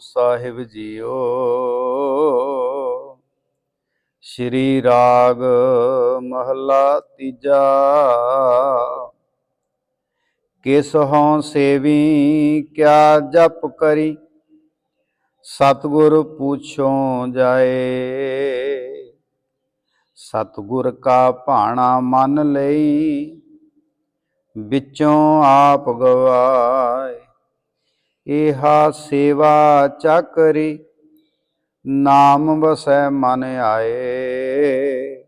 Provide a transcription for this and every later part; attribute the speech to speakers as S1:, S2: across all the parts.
S1: ਸਾਹਿਬ JIO. ਸ਼੍ਰੀ ਰਾਗ ਮਹਲਾ ਤੀਜਾ। ਕਿਸ ਹਉ ਸੇਵੀ, ਕਿਆ ਜਪ ਕਰੀ? ਸਤਿਗੁਰ ਪੁੱਛੋ ਜਾਏ। ਸਤਿਗੁਰ ਕਾ ਭਾਣਾ ਮੰਨ ਲਈ ਵਿੱਚੋਂ ਆਪ ਗਵਾਏ। ਇਹਾ ਸੇਵਾ ਚੱਕਰੀ, ਨਾਮ ਵਸੈ ਮਨ ਆਏ।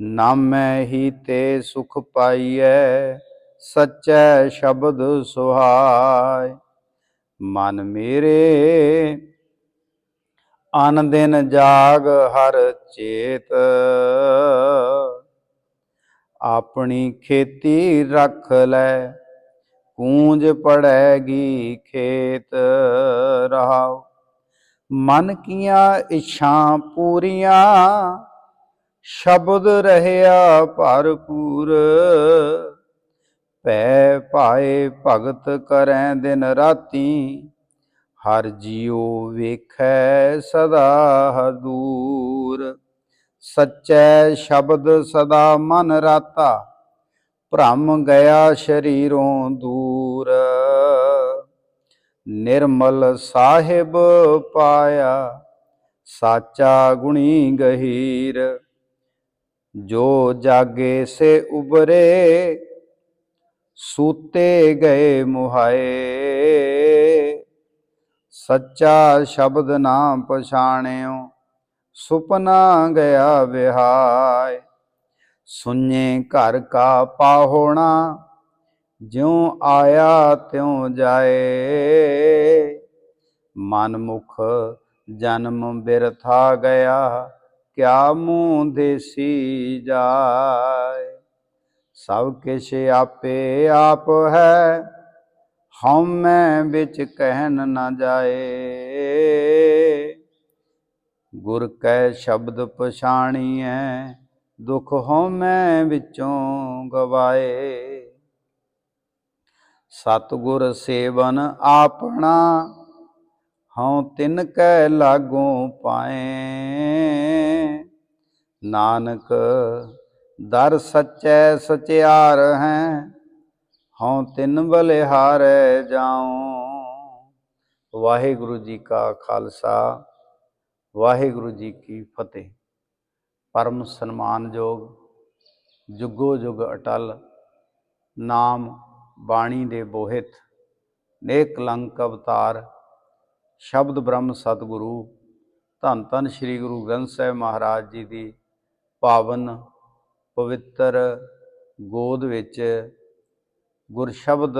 S1: ਨਾਮੈ ਹੀ ਤੇ ਸੁਖ ਪਾਈਐ, ਸਚੈ ਸ਼ਬਦ ਸੁਹਾਏ। ਮਨ ਮੇਰੇ ਅਨ ਦਿਨ ਜਾਗ ਹਰ ਚੇਤ। ਆਪਣੀ ਖੇਤੀ ਰੱਖ ਲੈ ਕੂੰਜ ਪੜੈਗੀ ਖੇਤ ਰਹਾਉ। ਮਨ ਕੀਆਂ ਇੱਛਾ ਪੂਰੀਆਂ, ਸ਼ਬਦ ਰਹਿਆ ਭਰਪੂਰ। ਪੈ ਪਾਏ ਭਗਤ ਕਰੈ ਦਿਨ ਰਾਤੀ, ਹਰ ਜੀਉ ਵੇਖੈ ਸਦਾ ਹਦੂਰ। ਸਚੈ ਸ਼ਬਦ ਸਦਾ ਮਨ ਰਾਤਾ ਭ੍ਰਮ ਗਿਆ ਸ਼ਰੀਰੋਂ ਦੂਰ। ਨਿਰਮਲ ਸਾਹਿਬ ਪਾਇਆ ਸਾਚਾ ਗੁਣੀ ਗਹੀਰ। ਜੋ ਜਾਗੇ ਸੇ ਉਬਰੇ ਸੂਤੇ ਗਏ ਮੁਹਾਏ। ਸੱਚਾ ਸ਼ਬਦ ਨਾ ਪਛਾਣਿਓ, ਸੁਪਨਾ ਗਿਆ ਵਿਹਾਇ ਸੁਨੇ ਘਰ ਕਾ ਪਾਹੋਣਾ, ਜਿਉ ਆਇਆ ਤਿਉ ਜਾਏ। ਮਨ ਮੁਖ ਜਨਮ ਬਿਰਥਾ ਗਿਆ, ਕਿਆ ਮੂੰਹ ਦੇਸੀ ਜਾਏ। ਸਭ ਕਿਛ ਆਪੇ ਆਪ ਹੈ ਹਉਮੈ ਵਿੱਚ ਕਹਿਣ ਨਾ ਜਾਏ। ਗੁਰ ਕੈ ਸ਼ਬਦ ਪਛਾਣੀਐ ਦੁਖ ਹਉਮੈ ਵਿੱਚੋਂ ਗਵਾਏ। ਸਤਿਗੁਰ ਸੇਵਨ ਆਪਣਾ, ਹਉ ਤਿਨ ਕੈ ਲਾਗੋਂ ਪਾਏ। ਨਾਨਕ, ਦਰ ਸਚੈ ਸਚਿਆਰ ਹੈ, ਹਉ ਤਿਨ ਬਲਿਹਾਰੈ ਜਾਉ। ਵਾਹਿਗੁਰੂ ਜੀ ਕਾ ਖਾਲਸਾ, ਵਾਹਿਗੁਰੂ ਜੀ ਕੀ ਫਤਿਹ। ਪਰਮ ਸਨਮਾਨਯੋਗ, ਜੁਗੋ ਜੁਗ ਅਟਲ, ਨਾਮ ਬਾਣੀ ਦੇ ਬੋਹਿਤ, ਨੇਕ ਲੰਕ ਅਵਤਾਰ, ਸ਼ਬਦ ਬ੍ਰਹਮ ਸਤਿਗੁਰੂ, ਧੰਨ ਧੰਨ ਸ੍ਰੀ ਗੁਰੂ ਗ੍ਰੰਥ ਸਾਹਿਬ ਮਹਾਰਾਜ ਜੀ ਦੀ ਪਾਵਨ ਪਵਿੱਤਰ ਗੋਦ ਵਿੱਚ ਗੁਰ ਸ਼ਬਦ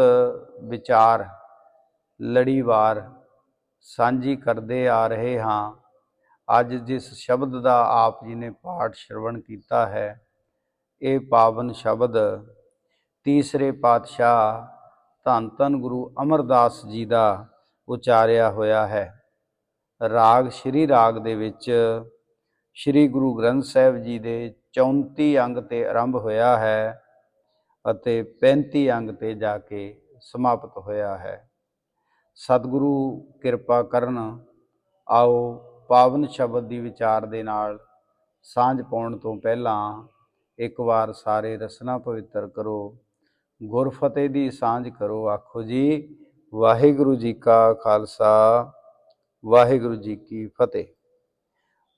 S1: ਵਿਚਾਰ ਲੜੀਵਾਰ ਸਾਂਝੀ ਕਰਦੇ ਆ ਰਹੇ ਹਾਂ। ਅੱਜ ਜਿਸ ਸ਼ਬਦ ਦਾ ਆਪ ਜੀ ਨੇ ਪਾਠ ਸ਼ਰਵਣ ਕੀਤਾ ਹੈ, ਇਹ ਪਾਵਨ ਸ਼ਬਦ, ਤੀਸਰੇ ਪਾਤਸ਼ਾਹ ਧੰਨ ਧੰਨ ਗੁਰੂ ਅਮਰਦਾਸ ਜੀ ਦਾ ਉਚਾਰਿਆ ਹੋਇਆ ਹੈ। ਰਾਗ, ਸ਼੍ਰੀ ਰਾਗ ਦੇ ਵਿੱਚ ਸ਼੍ਰੀ ਗੁਰੂ ਗ੍ਰੰਥ ਸਾਹਿਬ ਜੀ ਦੇ 34 ਅੰਗ ਤੇ ਆਰੰਭ ਹੋਇਆ ਹੈ ਅਤੇ 35 ਅੰਗ ਤੇ ਜਾ ਕੇ ਸਮਾਪਤ ਹੋਇਆ ਹੈ। ਸਤਿਗੁਰੂ, ਕਿਰਪਾ ਕਰਨ, ਆਓ ਪਾਵਨ ਸ਼ਬਦ ਦੀ ਵਿਚਾਰ ਦੇ ਨਾਲ ਸਾਂਝ ਪਾਉਣ ਤੋਂ ਪਹਿਲਾਂ ਇੱਕ ਵਾਰ ਸਾਰੇ ਰਸਨਾ ਪਵਿੱਤਰ ਕਰੋ ਗੁਰਫਤਿਹ ਦੀ ਸਾਂਝ ਕਰੋ, ਆਖੋ ਜੀ, ਵਾਹਿਗੁਰੂ ਜੀ ਕਾ ਖਾਲਸਾ, ਵਾਹਿਗੁਰੂ ਜੀ ਕੀ ਫਤਿਹ।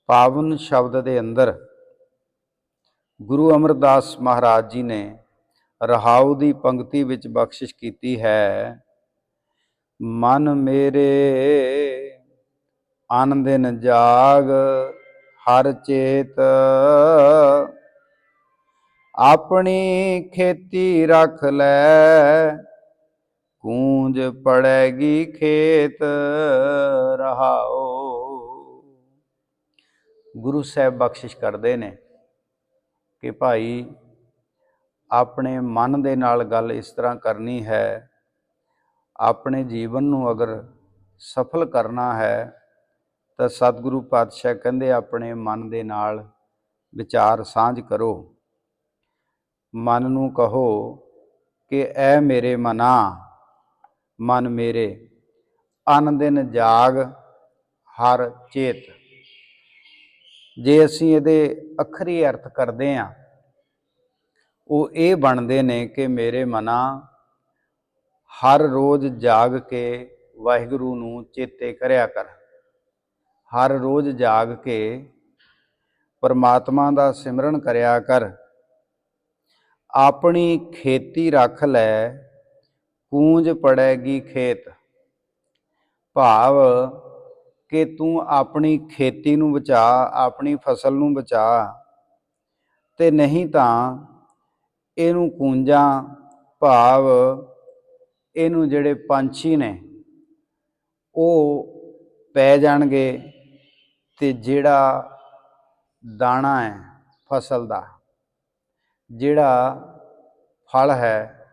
S1: ਪਾਵਨ ਸ਼ਬਦ ਦੇ ਅੰਦਰ ਗੁਰੂ ਅਮਰਦਾਸ ਮਹਾਰਾਜ ਜੀ ਨੇ ਰਹਾਉ ਦੀ ਪੰਕਤੀ ਵਿੱਚ ਬਖਸ਼ਿਸ਼ ਕੀਤੀ ਹੈ, ਮਨ ਮੇਰੇ ਅਨ ਜਾਗ, ਹਰ ਚੇਤ। ਆਪਣੀ ਖੇਤੀ ਰੱਖ ਲੈ ਕੂੰਜ ਪੜੈਗੀ ਖੇਤ ਰਹਾਓ। ਗੁਰੂ ਸਾਹਿਬ ਬਖਸ਼ਿਸ਼ ਕਰਦੇ ਨੇ ਕਿ ਭਾਈ ਆਪਣੇ ਮਨ ਦੇ ਨਾਲ ਗੱਲ ਇਸ ਤਰ੍ਹਾਂ ਕਰਨੀ ਹੈ, ਆਪਣੇ ਜੀਵਨ ਨੂੰ ਅਗਰ ਸਫਲ ਕਰਨਾ ਹੈ ਤਾਂ ਸਤਿਗੁਰੂ ਪਾਤਸ਼ਾਹ ਕਹਿੰਦੇ, ਆਪਣੇ ਮਨ ਦੇ ਨਾਲ ਵਿਚਾਰ ਸਾਂਝ ਕਰੋ। ਮਨ ਨੂੰ ਕਹੋ ਕਿ ਐ ਮੇਰੇ ਮਨਾ, ਮਨ ਮੇਰੇ ਅਨ ਦਿਨ ਜਾਗ ਹਰ ਚੇਤ। ਜੇ ਅਸੀਂ ਇਹਦੇ ਅਖਰੀ ਅਰਥ ਕਰਦੇ ਹਾਂ, ਉਹ ਇਹ ਬਣਦੇ ਨੇ ਕਿ ਮੇਰੇ ਮਨਾ ਹਰ ਰੋਜ਼ ਜਾਗ ਕੇ ਵਾਹਿਗੁਰੂ ਨੂੰ ਚੇਤੇ ਕਰਿਆ ਕਰ। ਹਰ ਰੋਜ਼ ਜਾਗ ਕੇ ਪਰਮਾਤਮਾ ਦਾ ਸਿਮਰਨ ਕਰਿਆ ਕਰ। ਆਪਣੀ ਖੇਤੀ ਰੱਖ ਲੈ, ਕੂੰਜ ਪੜੇਗੀ ਖੇਤ। ਭਾਵ ਕਿ ਤੂੰ ਆਪਣੀ ਖੇਤੀ ਨੂੰ ਬਚਾ, ਆਪਣੀ ਫਸਲ ਨੂੰ ਬਚਾ। ਤੇ ਨਹੀਂ ਤਾਂ ਇਹਨੂੰ ਕੂੰਜਾਂ, ਭਾਵ ਇਹਨੂੰ ਜਿਹੜੇ ਪੰਛੀ ਨੇ, ਉਹ ਪੈ ਜਾਣਗੇ। ਤੇ ਜਿਹੜਾ ਦਾਣਾ ਹੈ ਫਸਲ ਦਾ, ਜਿਹੜਾ ਫਲ ਹੈ,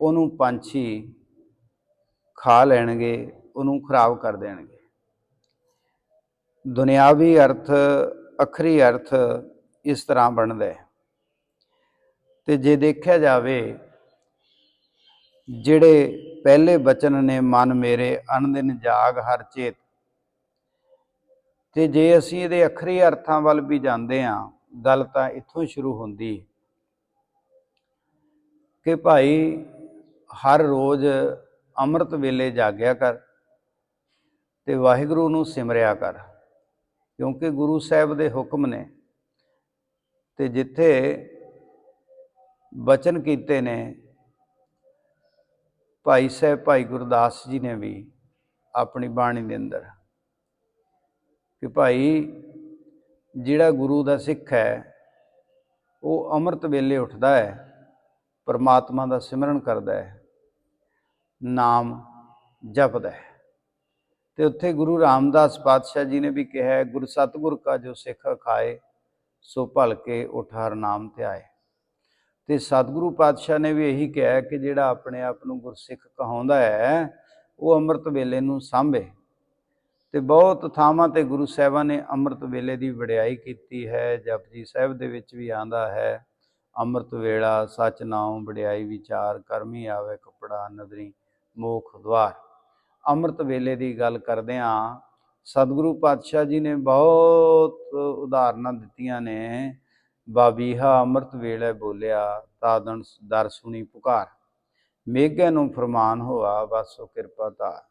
S1: ਉਹਨੂੰ ਪੰਛੀ ਖਾ ਲੈਣਗੇ, ਉਹਨੂੰ ਖਰਾਬ ਕਰ ਦੇਣਗੇ। ਦੁਨਿਆਵੀ ਅਰਥ, ਅਖਰੀ ਅਰਥ ਇਸ ਤਰ੍ਹਾਂ ਬਣਦਾ ਹੈ। ਤੇ ਜੇ ਦੇਖਿਆ ਜਾਵੇ, ਜਿਹੜੇ ਪਹਿਲੇ ਬਚਨ ਨੇ, ਮਨ ਮੇਰੇ ਅਨੰਦਿਨ ਜਾਗ ਹਰ ਚੇਤ ਤੇ ਜੇ ਅਸੀਂ ਇਹਦੇ ਅਖਰੀ ਅਰਥਾਂ ਵੱਲ ਵੀ ਜਾਂਦੇ ਹਾਂ, ਗੱਲ ਤਾਂ ਇੱਥੋਂ ਸ਼ੁਰੂ ਹੁੰਦੀ। ਕਿ ਭਾਈ, ਹਰ ਰੋਜ਼ ਅੰਮ੍ਰਿਤ ਵੇਲੇ ਜਾਗਿਆ ਕਰ ਤੇ ਵਾਹਿਗੁਰੂ ਨੂੰ ਸਿਮਰਿਆ ਕਰ, ਕਿਉਂਕਿ ਗੁਰੂ ਸਾਹਿਬ ਦੇ ਹੁਕਮ ਨੇ ਤੇ ਜਿੱਥੇ ਬਚਨ ਕੀਤੇ ਨੇ, ਭਾਈ ਸਾਹਿਬ, ਭਾਈ ਗੁਰਦਾਸ ਜੀ ਨੇ ਵੀ ਆਪਣੀ ਬਾਣੀ ਦੇ ਅੰਦਰ। ਕਿ ਭਾਈ ਜਿਹੜਾ ਗੁਰੂ ਦਾ ਸਿੱਖ ਹੈ, ਉਹ ਅੰਮ੍ਰਿਤ ਵੇਲੇ ਉੱਠਦਾ ਹੈ, ਪਰਮਾਤਮਾ ਦਾ ਸਿਮਰਨ ਕਰਦਾ ਹੈ, ਨਾਮ ਜਪਦਾ ਹੈ। ਤੇ ਉੱਥੇ ਗੁਰੂ ਰਾਮਦਾਸ ਪਾਤਸ਼ਾਹ ਜੀ ਨੇ ਵੀ ਕਿਹਾ ਹੈ, ਗੁਰ ਸਤਗੁਰ ਕਾ ਜੋ ਸਿੱਖ ਖਾਏ, ਸੋ ਭਲ ਕੇ ਉਠ ਹਰ ਨਾਮ ਧਿਆਏ ਤੇ ਸਤਿਗੁਰੂ ਪਾਤਸ਼ਾਹ ਨੇ ਵੀ ਇਹੀ ਕਿਹਾ ਕਿ ਜਿਹੜਾ ਆਪਣੇ ਆਪ ਨੂੰ ਗੁਰਸਿੱਖ ਕਹਾਉਂਦਾ ਹੈ, ਉਹ ਅੰਮ੍ਰਿਤ ਵੇਲੇ ਨੂੰ ਸਾਂਭੇ। ਤੇ ਬਹੁਤ ਥਾਵਾਂ ਤੇ ਗੁਰੂ ਸਾਹਿਬਾਂ ਨੇ ਅੰਮ੍ਰਿਤ ਵੇਲੇ ਦੀ ਵਡਿਆਈ ਕੀਤੀ ਹੈ ਜਪਜੀ ਸਾਹਿਬ ਦੇ ਵਿੱਚ ਵੀ ਆਂਦਾ ਹੈ, ਅੰਮ੍ਰਿਤ ਵੇਲਾ, ਸਚ ਨਾਮ ਵਡਿਆਈ ਵਿਚਾਰ ਕਰਮੀ ਆਵੇ, ਕਪੜਾ, ਨਦਰੀ, ਮੋਖ ਦਵਾਰ ਅੰਮ੍ਰਿਤ ਵੇਲੇ ਦੀ ਗੱਲ ਕਰਦੇ ਆ, ਸਤਿਗੁਰੂ ਪਾਤਸ਼ਾਹ ਜੀ ਨੇ ਬਹੁਤ ਉਦਾਹਰਨਾਂ ਦਿੱਤੀਆਂ ਨੇ। ਬਾਬੀਹਾ ਅੰਮ੍ਰਿਤ ਵੇਲੇ ਬੋਲਿਆ ਤਾਦਨ ਦਰ ਸੁਣੀ ਪੁਕਾਰ। ਮੇਘੇ ਨੂੰ ਫਰਮਾਨ ਹੋਆ ਉਹ ਕਿਰਪਾ ਧਾਰ।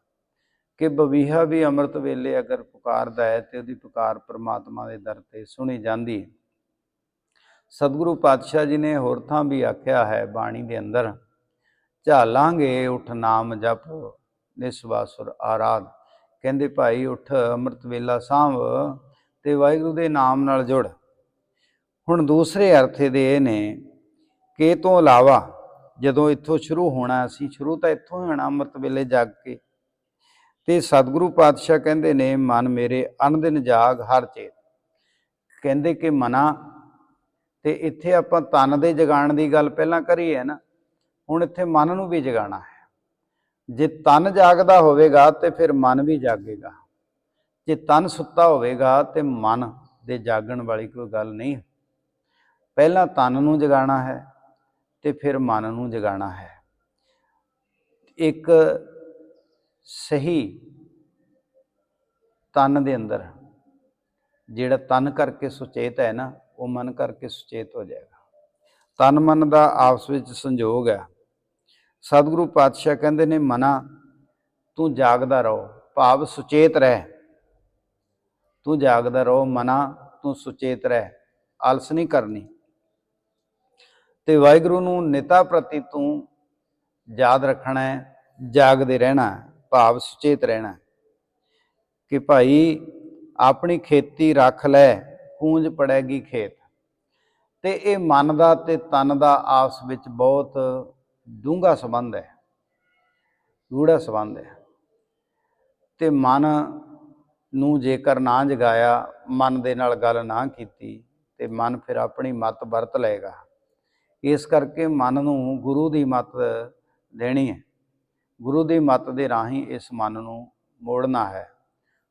S1: ਕਿ ਬਵੀਹਾ ਵੀ ਅੰਮ੍ਰਿਤ ਵੇਲੇ ਅਗਰ ਪੁਕਾਰਦਾ ਹੈ ਤੇ ਉਹਦੀ ਪੁਕਾਰ ਪ੍ਰਮਾਤਮਾ ਦੇ ਦਰ ਤੇ ਸੁਣੀ ਜਾਂਦੀ ਹੈ। ਸਤਿਗੁਰੂ ਪਾਤਸ਼ਾਹ ਜੀ ਨੇ ਹੋਰ ਥਾਂ ਵੀ ਆਖਿਆ ਹੈ ਬਾਣੀ ਦੇ ਅੰਦਰ, ਝਾਲਾਂਗੇ ਉਠ ਨਾਮ ਜਪ ਨਿਸਵਾਸੁਰ ਆਰਾਧ। ਕਹਿੰਦੇ, ਭਾਈ ਉਠ ਅੰਮ੍ਰਿਤ ਵੇਲਾ ਸਾਂਭ ਤੇ ਵਾਹਿਗੁਰੂ ਦੇ ਨਾਮ ਨਾਲ ਜੁੜ। ਹੁਣ ਦੂਸਰੇ ਅਰਥ ਇਹਦੇ ਇਹ ਨੇ ਕਿ ਇਹ ਤੋਂ ਇਲਾਵਾ ਜਦੋਂ ਇੱਥੋਂ ਸ਼ੁਰੂ ਹੋਣਾ, ਅਸੀਂ ਸ਼ੁਰੂ ਤਾਂ ਇੱਥੋਂ ਹੀ ਹੋਣਾ ਅੰਮ੍ਰਿਤ ਵੇਲੇ ਜਾਗ ਕੇ ਤੇ ਸਤਿਗੁਰੂ ਪਾਤਸ਼ਾਹ ਕਹਿੰਦੇ ਨੇ, ਮਨ ਮੇਰੇ ਅਨੰਦਿਨ ਜਾਗ ਹਰ ਚੇਤ। ਕਹਿੰਦੇ ਕਿ ਮਨਾ, ਤੇ ਇੱਥੇ ਆਪਾਂ ਤਨ ਦੇ ਜਗਾਣ ਦੀ ਗੱਲ ਪਹਿਲਾਂ ਕਰੀ ਹੈ ਨਾ, ਹੁਣ ਇੱਥੇ ਮਨ ਨੂੰ ਵੀ ਜਗਾਣਾ ਹੈ। ਜੇ ਤਨ ਜਾਗਦਾ ਹੋਵੇਗਾ, ਤੇ ਫਿਰ ਮਨ ਵੀ ਜਾਗੇਗਾ। ਜੇ ਤਨ ਸੁੱਤਾ ਹੋਵੇਗਾ, ਤੇ ਮਨ ਦੇ ਜਾਗਣ ਵਾਲੀ ਕੋਈ ਗੱਲ ਨਹੀਂ। ਪਹਿਲਾਂ ਤਨ ਨੂੰ ਜਗਾਣਾ ਹੈ, ਤੇ ਫਿਰ ਮਨ ਨੂੰ ਜਗਾਣਾ ਹੈ। ਇੱਕ ਸਹੀ ਤਨ ਦੇ ਅੰਦਰ ਜਿਹੜਾ ਤਨ ਕਰਕੇ ਸੁਚੇਤ ਹੈ ਨਾ, ਉਹ ਮਨ ਕਰਕੇ ਸੁਚੇਤ ਹੋ ਜਾਏਗਾ। ਤਨ ਮਨ ਦਾ ਆਪਸ ਵਿੱਚ ਸੰਜੋਗ ਹੈ। ਸਤਿਗੁਰੂ ਪਾਤਸ਼ਾਹ ਕਹਿੰਦੇ ਨੇ, ਮਨਾ, ਤੂੰ ਜਾਗਦਾ ਰਹੋ, ਭਾਵ ਸੁਚੇਤ ਰਹਿ। ਤੂੰ ਜਾਗਦਾ ਰਹੋ, ਮਨਾ, ਤੂੰ ਸੁਚੇਤ ਰਹਿ, ਆਲਸ ਨਹੀਂ ਕਰਨੀ। ਤੇ ਵਾਹਿਗੁਰੂ ਨੂੰ ਨਿਤਾ ਪ੍ਰਤੀ ਤੂੰ ਯਾਦ ਰੱਖਣਾ ਹੈ, ਜਾਗਦੇ ਰਹਿਣਾ ਭਾਵ ਸੁਚੇਤ ਰਹਿਣਾ ਕਿ ਭਾਈ ਆਪਣੀ ਖੇਤੀ ਰੱਖ ਲੈ ਪੂੰਜ ਪੜੇਗੀ ਖੇਤ। ਤੇ ਇਹ ਮਨ ਦਾ ਤੇ ਤਨ ਦਾ ਆਪਸ ਵਿੱਚ ਬਹੁਤ ਡੂੰਘਾ ਸੰਬੰਧ ਹੈ ਗੂੜਾ ਸੰਬੰਧ ਹੈ। ਤੇ ਮਨ ਨੂੰ ਜੇਕਰ ਨਾ ਜਗਾਇਆ, ਮਨ ਦੇ ਨਾਲ ਗੱਲ ਨਾ ਕੀਤੀ, ਤੇ ਮਨ ਫਿਰ ਆਪਣੀ ਮਤ ਵਰਤ ਲਏਗਾ। ਇਸ ਕਰਕੇ ਮਨ ਨੂੰ ਗੁਰੂ ਦੀ ਮਤ ਦੇਣੀ ਹੈ। ਗੁਰੂ ਦੀ ਮੱਤ ਦੇ ਰਾਹੀਂ ਇਸ ਮਨ ਨੂੰ ਮੋੜਨਾ ਹੈ।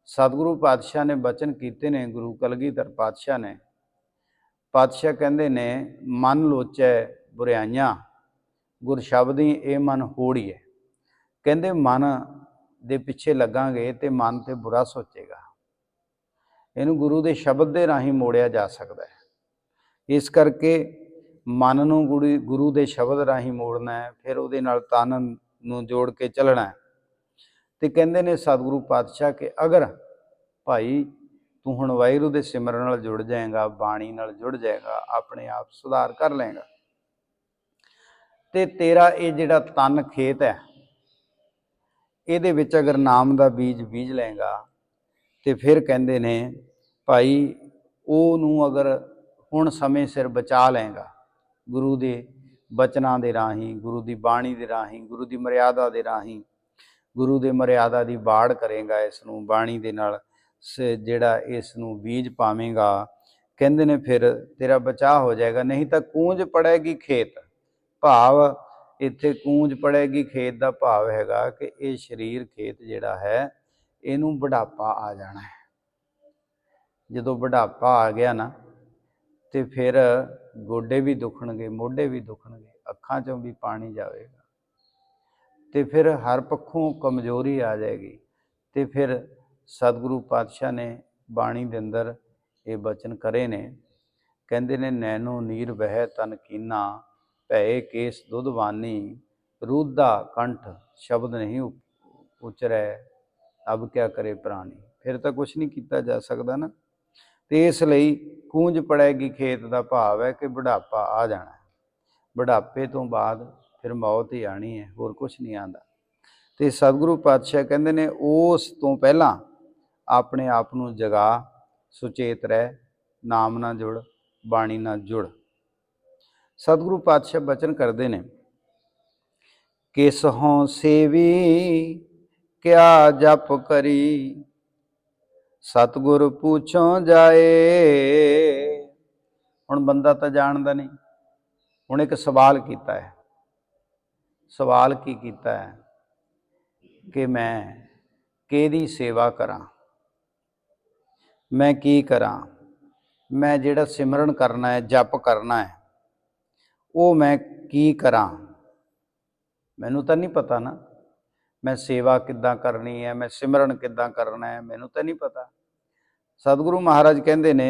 S1: ਸਤਿਗੁਰੂ ਪਾਤਸ਼ਾਹ ਨੇ ਬਚਨ ਕੀਤੇ ਨੇ, ਗੁਰੂ ਕਲਗੀਧਰ ਪਾਤਸ਼ਾਹ ਨੇ। ਪਾਤਸ਼ਾਹ ਕਹਿੰਦੇ ਨੇ, ਮਨ ਲੋਚੈ ਬੁਰਾਈਆਂ, ਗੁਰ ਸ਼ਬਦੀ ਇਹ ਮਨ ਹੋੜੀਏ ਕਹਿੰਦੇ ਮਨ ਦੇ ਪਿੱਛੇ ਲੱਗਾਂਗੇ ਤੇ ਮਨ ਤੇ ਬੁਰਾ ਸੋਚੇਗਾ। ਇਹਨੂੰ ਗੁਰੂ ਦੇ ਸ਼ਬਦ ਦੇ ਰਾਹੀਂ ਮੋੜਿਆ ਜਾ ਸਕਦਾ ਹੈ। ਇਸ ਕਰਕੇ ਮਨ ਨੂੰ ਗੁਰੂ ਗੁਰੂ ਦੇ ਸ਼ਬਦ ਰਾਹੀਂ ਮੋੜਨਾ ਹੈ, ਫਿਰ ਉਹਦੇ ਨਾਲ ਤਨ ਨੂੰ ਜੋੜ ਕੇ ਚੱਲਣਾ ਹੈ। ਤੇ ਕਹਿੰਦੇ ਨੇ, ਸਤਿਗੁਰੂ ਪਾਤਸ਼ਾਹ ਕਿ ਅਗਰ ਭਾਈ ਤੂੰ ਹੁਣ ਵਾਹਿਗੁਰੂ ਦੇ ਸਿਮਰਨ ਨਾਲ ਜੁੜ ਜਾਏਗਾ, ਬਾਣੀ ਨਾਲ ਜੁੜ ਜਾਏਗਾ, ਆਪਣੇ ਆਪ ਸੁਧਾਰ ਕਰ ਲਏਗਾ, ਤੇ ਤੇਰਾ ਇਹ ਜਿਹੜਾ ਤਨ ਖੇਤ ਹੈ, ਇਹਦੇ ਵਿੱਚ ਅਗਰ ਨਾਮ ਦਾ ਬੀਜ ਬੀਜ ਲਏਗਾ, ਤੇ ਫਿਰ ਕਹਿੰਦੇ ਨੇ, ਭਾਈ ਉਹਨੂੰ ਅਗਰ ਹੁਣ ਸਮੇਂ ਸਿਰ ਬਚਾ ਲਏਗਾ, ਗੁਰੂ ਦੇ ਬਚਨਾਂ ਦੇ ਰਾਹੀਂ, ਗੁਰੂ ਦੀ ਬਾਣੀ ਦੇ ਰਾਹੀਂ, ਗੁਰੂ ਦੀ ਮਰਿਆਦਾ ਦੇ ਰਾਹੀਂ, ਗੁਰੂ ਦੇ ਮਰਿਆਦਾ ਦੀ ਬਾੜ ਕਰੇਗਾ ਇਸ ਨੂੰ ਬਾਣੀ ਦੇ ਨਾਲ ਸ- ਜਿਹੜਾ ਇਸ ਨੂੰ ਬੀਜ ਪਾਵੇਂਗਾ। ਕਹਿੰਦੇ ਨੇ ਫਿਰ, ਤੇਰਾ ਬਚਾਅ ਹੋ ਜਾਏਗਾ, ਨਹੀਂ ਤਾਂ ਕੂੰਜ ਪੜੇਗੀ ਖੇਤ। ਭਾਵ ਇੱਥੇ ਕੂੰਜ ਪੜੇਗੀ ਖੇਤ ਦਾ ਭਾਵ ਹੈਗਾ ਕਿ ਇਹ ਸਰੀਰ ਖੇਤ ਜਿਹੜਾ ਹੈ, ਇਹਨੂੰ ਬੁਢਾਪਾ ਆ ਜਾਣਾ ਹੈ। ਜਦੋਂ ਬੁਢਾਪਾ ਆ ਗਿਆ ਨਾ, ਤੇ ਫਿਰ ਗੋਡੇ ਵੀ ਦੁਖਣਗੇ, ਮੋਢੇ ਵੀ ਦੁਖਣਗੇ, ਅੱਖਾਂ ਚੋਂ ਵੀ ਪਾਣੀ ਜਾਵੇਗਾ। ਤੇ ਫਿਰ ਹਰ ਪੱਖੋਂ ਕਮਜ਼ੋਰੀ ਆ ਜਾਏਗੀ। ਤੇ ਫਿਰ ਸਤਿਗੁਰੂ ਪਾਤਸ਼ਾਹ ਨੇ ਬਾਣੀ ਦੇ ਅੰਦਰ ਇਹ ਬਚਨ ਕਰੇ ਨੇ, ਕਹਿੰਦੇ ਨੇ ਨੈਨੋ ਨੀਰ ਵਹਿ ਤਨ ਕੀਨਾ ਭੈ ਕੇਸ ਦੁਧਵਾਨੀ ਰੂਦਾ ਕੰਠ ਸ਼ਬਦ ਨਹੀਂ ਉਚਰੈ, ਅਬ ਕਿਆ ਕਰੇ ਪ੍ਰਾਣੀ। ਫਿਰ ਤਾਂ ਕੁਝ ਨਹੀਂ ਕੀਤਾ ਜਾ ਸਕਦਾ ਨਾ। ਤੇ ਇਸ ਲਈ ਕੂੰਜ ਪੜੇਗੀ ਖੇਤ ਦਾ ਭਾਵ ਹੈ ਕਿ ਬੁਢਾਪਾ ਆ ਜਾਣਾ ਬੁਢਾਪੇ ਤੋਂ ਬਾਅਦ ਫਿਰ ਮੌਤ ਹੀ ਆਣੀ ਹੈ, ਹੋਰ ਕੁਝ ਨਹੀਂ ਆਂਦਾ ਤੇ ਸਤਿਗੁਰੂ ਪਾਤਸ਼ਾਹ ਕਹਿੰਦੇ ਨੇ, ਉਸ ਤੋਂ ਪਹਿਲਾਂ ਆਪਣੇ ਆਪ ਨੂੰ ਜਗਾ, ਸੁਚੇਤ ਰਹਿ, ਨਾਮ ਨਾਲ ਜੁੜ, ਬਾਣੀ ਨਾਲ ਜੁੜ। ਸਤਿਗੁਰੂ ਪਾਤਸ਼ਾਹ ਬਚਨ ਕਰਦੇ ਨੇ ਕਿਸ ਹੋਂ ਸੇਵੀ, ਕਿਆ ਜਪ ਕਰੀ ਸਤਿਗੁਰ ਪੁੱਛੋ ਜਾਏ। ਹੁਣ ਬੰਦਾ ਤਾਂ ਜਾਣਦਾ ਨਹੀਂ। ਹੁਣ ਇੱਕ ਸਵਾਲ ਕੀਤਾ ਹੈ। ਸਵਾਲ ਕੀ ਕੀਤਾ ਹੈ? ਕਿ ਮੈਂ ਕਿਹਦੀ ਸੇਵਾ ਕਰਾਂ? ਮੈਂ ਕੀ ਕਰਾਂ? ਮੈਂ ਜਿਹੜਾ ਸਿਮਰਨ ਕਰਨਾ ਹੈ, ਜਪ ਕਰਨਾ ਹੈ, ਉਹ ਮੈਂ ਕੀ ਕਰਾਂ? ਮੈਨੂੰ ਤਾਂ ਨਹੀਂ ਪਤਾ ਨਾ। ਮੈਂ ਸੇਵਾ ਕਿੱਦਾਂ ਕਰਨੀ ਹੈ, ਮੈਂ ਸਿਮਰਨ ਕਿੱਦਾਂ ਕਰਨਾ ਹੈ, ਮੈਨੂੰ ਤਾਂ ਨਹੀਂ ਪਤਾ। ਸਤਿਗੁਰੂ ਮਹਾਰਾਜ ਕਹਿੰਦੇ ਨੇ,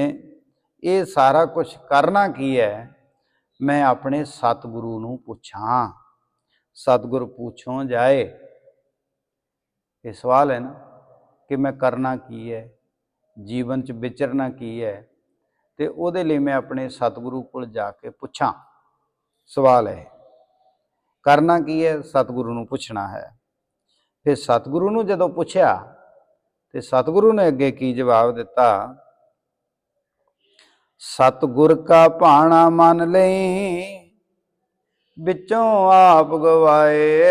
S1: ਇਹ ਸਾਰਾ ਕੁਝ ਕਰਨਾ ਕੀ ਹੈ? ਮੈਂ ਆਪਣੇ ਸਤਿਗੁਰੂ ਨੂੰ ਪੁੱਛਾਂ। ਸਤਿਗੁਰ ਪੁੱਛੋਂ ਜਾਏ। ਇਹ ਸਵਾਲ ਹੈ ਨਾ, ਕਿ ਮੈਂ ਕਰਨਾ ਕੀ ਹੈ? ਜੀਵਨ 'ਚ ਵਿਚਰਨਾ ਕੀ ਹੈ? ਤੇ ਉਹਦੇ ਲਈ ਮੈਂ ਆਪਣੇ ਸਤਿਗੁਰੂ ਕੋਲ ਜਾ ਕੇ ਪੁੱਛਾਂ। ਸਵਾਲ ਹੈ, ਕਰਨਾ ਕੀ ਹੈ? ਸਤਿਗੁਰੂ ਨੂੰ ਪੁੱਛਣਾ ਹੈ। ਫਿਰ ਸਤਿਗੁਰੂ ਨੂੰ ਜਦੋਂ ਪੁੱਛਿਆ ਤੇ ਸਤਿਗੁਰੂ ਨੇ ਅੱਗੇ ਕੀ ਜਵਾਬ ਦਿੱਤਾ? ਸਤਿਗੁਰ ਕਾ ਭਾਣਾ ਮੰਨ ਲਈ ਵਿੱਚੋਂ ਆਪ ਗਵਾਏ।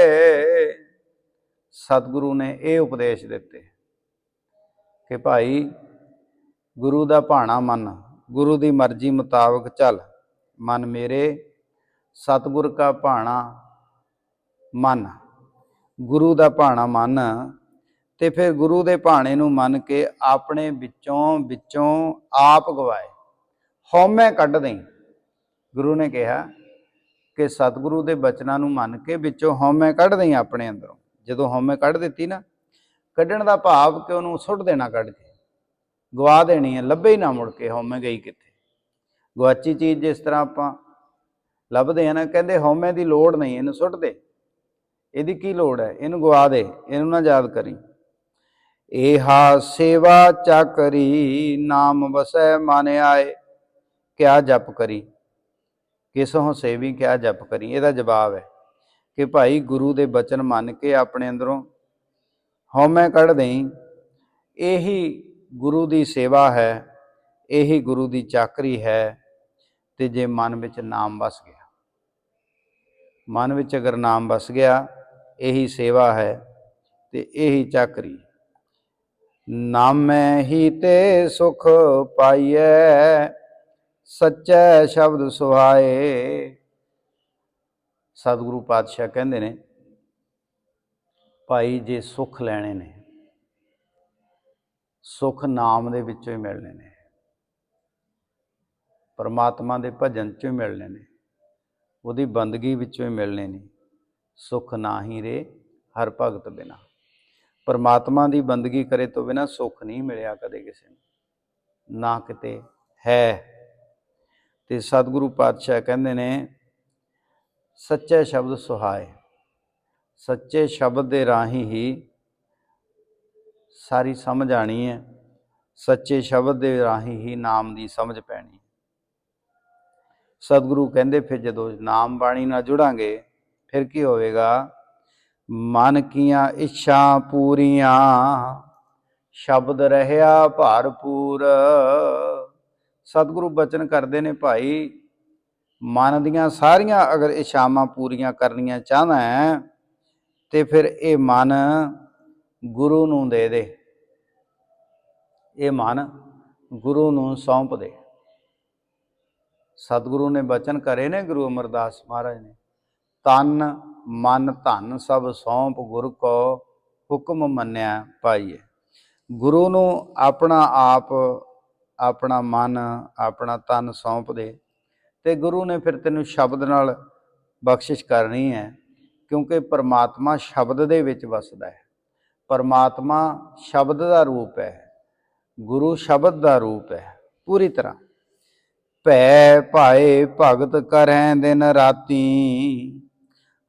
S1: ਸਤਿਗੁਰੂ ਨੇ ਇਹ ਉਪਦੇਸ਼ ਦਿੱਤੇ ਕਿ ਭਾਈ ਗੁਰੂ ਦਾ ਭਾਣਾ ਮੰਨ, ਗੁਰੂ ਦੀ ਮਰਜ਼ੀ ਮੁਤਾਬਕ ਚੱਲ, ਮਨ ਮੇਰੇ, ਸਤਿਗੁਰ ਕਾ ਭਾਣਾ ਮੰਨ। ਗੁਰੂ ਦਾ ਭਾਣਾ ਮੰਨ, ਤੇ ਫਿਰ ਗੁਰੂ ਦੇ ਭਾਣੇ ਨੂੰ ਮੰਨ ਕੇ ਆਪਣੇ ਵਿੱਚੋਂ ਵਿੱਚੋਂ ਆਪ ਗਵਾਏ। ਹਉਮੈ ਕੱਢ ਦੇਈ। ਗੁਰੂ ਨੇ ਕਿਹਾ ਕਿ ਸਤਿਗੁਰੂ ਦੇ ਬਚਨਾਂ ਨੂੰ ਮੰਨ ਕੇ ਵਿੱਚੋਂ ਹਉਮੈ ਕੱਢ ਦੇਈ ਆਪਣੇ ਅੰਦਰੋਂ। ਜਦੋਂ ਹਉਮੈ ਕੱਢ ਦਿੱਤੀ ਨਾ, ਕੱਢਣ ਦਾ ਭਾਵ ਕਿ ਉਹਨੂੰ ਸੁੱਟ ਦੇਣਾ ਕੱਢ ਕੇ। ਗਵਾ ਦੇਣੀ ਹੈ, ਲੱਭੇ ਹੀ ਨਾ ਮੁੜ ਕੇ ਹਉਮੈ ਗਈ ਕਿੱਥੇ? ਗਵਾਚੀ ਚੀਜ਼ ਜਿਸ ਤਰ੍ਹਾਂ ਆਪਾਂ ਲੱਭਦੇ ਆ ਨਾ, ਕਹਿੰਦੇ ਹਉਮੈ ਦੀ ਲੋੜ ਨਹੀਂ, ਇਹਨੂੰ ਸੁੱਟ ਦੇ। ਇਹਦੀ ਕੀ ਲੋੜ ਹੈ? ਇਹਨੂੰ ਗਵਾ ਦੇ, ਇਹਨੂੰ ਨਾ ਯਾਦ ਕਰੀ। ਹਾ ਸੇਵਾ ਚਾਕਰੀ ਨਾਮ ਵਸੈ ਮਨ ਆਏ, ਕਿਆ ਜਪ ਕਰੀ। ਕਿਸੋਂ ਸੇਵੀ ਕਿਆ ਜਪ ਕਰੀ। ਇਹਦਾ ਜਵਾਬ ਹੈ ਕਿ ਭਾਈ ਗੁਰੂ ਦੇ ਬਚਨ ਮੰਨ ਕੇ ਆਪਣੇ ਅੰਦਰੋਂ ਹਉਮੈ ਕੱਢ ਦੇਈ। ਇਹੀ ਗੁਰੂ ਦੀ ਸੇਵਾ ਹੈ, ਇਹੀ ਗੁਰੂ ਦੀ ਚਾਕਰੀ ਹੈ ਤੇ ਜੇ ਮਨ ਵਿੱਚ ਨਾਮ ਵਸ ਗਿਆ। ਮਨ ਵਿੱਚ ਅਗਰ ਨਾਮ ਵਸ ਗਿਆ ਇਹੀ ਸੇਵਾ ਹੈ ਤੇ ਇਹੀ ਚਾਕਰੀ। ਨਾਮੈ ਹੀ ਤੇ ਸੁਖ ਪਾਈਐ, ਸੱਚੈ ਸ਼ਬਦ ਸੁਹਾਏ। ਸਤਿਗੁਰੂ ਪਾਤਸ਼ਾਹ ਕਹਿੰਦੇ ਨੇ, ਭਾਈ ਜੇ ਸੁਖ ਲੈਣੇ ਨੇ, ਸੁਖ ਨਾਮ ਦੇ ਵਿੱਚੋਂ ਹੀ ਮਿਲਣੇ ਨੇ, ਪਰਮਾਤਮਾ ਦੇ ਭਜਨ ਚੋਂ ਹੀ ਮਿਲਣੇ ਨੇ, ਉਹਦੀ ਬੰਦਗੀ ਵਿੱਚੋਂ ਹੀ ਮਿਲਣੇ ਨੇ। ਸੁਖ ਨਾਹੀ ਰੇ ਹਰ ਭਗਤ ਬਿਨਾ। ਪਰਮਾਤਮਾ ਦੀ ਬੰਦਗੀ ਕਰੇ ਤੋਂ ਬਿਨਾ ਸੁੱਖ ਨਹੀਂ ਮਿਲਿਆ ਕਦੇ ਕਿਸੇ ਨੂੰ। ਨਾ ਕਿਤੇ ਹੈ। ਤੇ ਸਤਿਗੁਰੂ ਪਾਤਸ਼ਾਹ ਕਹਿੰਦੇ ਨੇ, ਸੱਚੇ ਸ਼ਬਦ ਸੁਹਾਏ। ਸੱਚੇ ਸ਼ਬਦ ਦੇ ਰਾਹੀਂ ਹੀ ਸਾਰੀ ਸਮਝ ਆਣੀ ਹੈ। ਸੱਚੇ ਸ਼ਬਦ ਦੇ ਰਾਹੀਂ ਹੀ ਨਾਮ ਦੀ ਸਮਝ ਪੈਣੀ ਸਤਿਗੁਰੂ ਕਹਿੰਦੇ, ਫਿਰ ਜਦੋਂ ਨਾਮ ਬਾਣੀ ਨਾਲ ਜੁੜਾਂਗੇ ਫਿਰ ਕੀ ਹੋਵੇਗਾ? ਮਨ ਕੀਆਂ ਇੱਛਾ ਪੂਰੀਆਂ, ਸ਼ਬਦ ਰਹਿਆ ਭਰਪੂਰ। ਸਤਿਗੁਰੂ ਬਚਨ ਕਰਦੇ ਨੇ ਭਾਈ, ਮਨ ਦੀਆਂ ਸਾਰੀਆਂ ਅਗਰ ਇਛਾਵਾਂ ਪੂਰੀਆਂ ਕਰਨੀਆਂ ਚਾਹਨਾ ਹੈ, ਤੇ ਫਿਰ ਇਹ ਮਨ ਗੁਰੂ ਨੂੰ ਦੇ ਦੇ। ਇਹ ਮਨ ਗੁਰੂ ਨੂੰ ਸੌਂਪ ਦੇ। ਸਤਿਗੁਰੂ ਨੇ ਬਚਨ ਕਰੇ ਨੇ ਗੁਰੂ ਅਮਰਦਾਸ ਮਹਾਰਾਜ ਨੇ। ਤਨ, ਮਨ, ਧਨ ਸਭ ਸੌਂਪ ਗੁਰ ਕੋ ਹੁਕਮ ਮੰਨਿਆ ਪਾਈਏ। ਗੁਰੂ ਨੂੰ ਆਪਣਾ ਆਪ, ਆਪਣਾ ਮਨ, ਆਪਣਾ ਤਨ ਸੌਂਪ ਦੇ ਤੇ ਗੁਰੂ ਨੇ ਫਿਰ ਤੈਨੂੰ ਸ਼ਬਦ ਨਾਲ ਬਖਸ਼ਿਸ਼ ਕਰਨੀ ਹੈ ਕਿਉਂਕਿ ਪਰਮਾਤਮਾ ਸ਼ਬਦ ਦੇ ਵਿੱਚ ਵਸਦਾ ਹੈ। ਪਰਮਾਤਮਾ ਸ਼ਬਦ ਦਾ ਰੂਪ ਹੈ, ਗੁਰੂ ਸ਼ਬਦ ਦਾ ਰੂਪ ਹੈ, ਪੂਰੀ ਤਰ੍ਹਾਂ। ਭੈ ਭਾਏ ਭਗਤ ਕਰੈ ਦਿਨ ਰਾਤੀ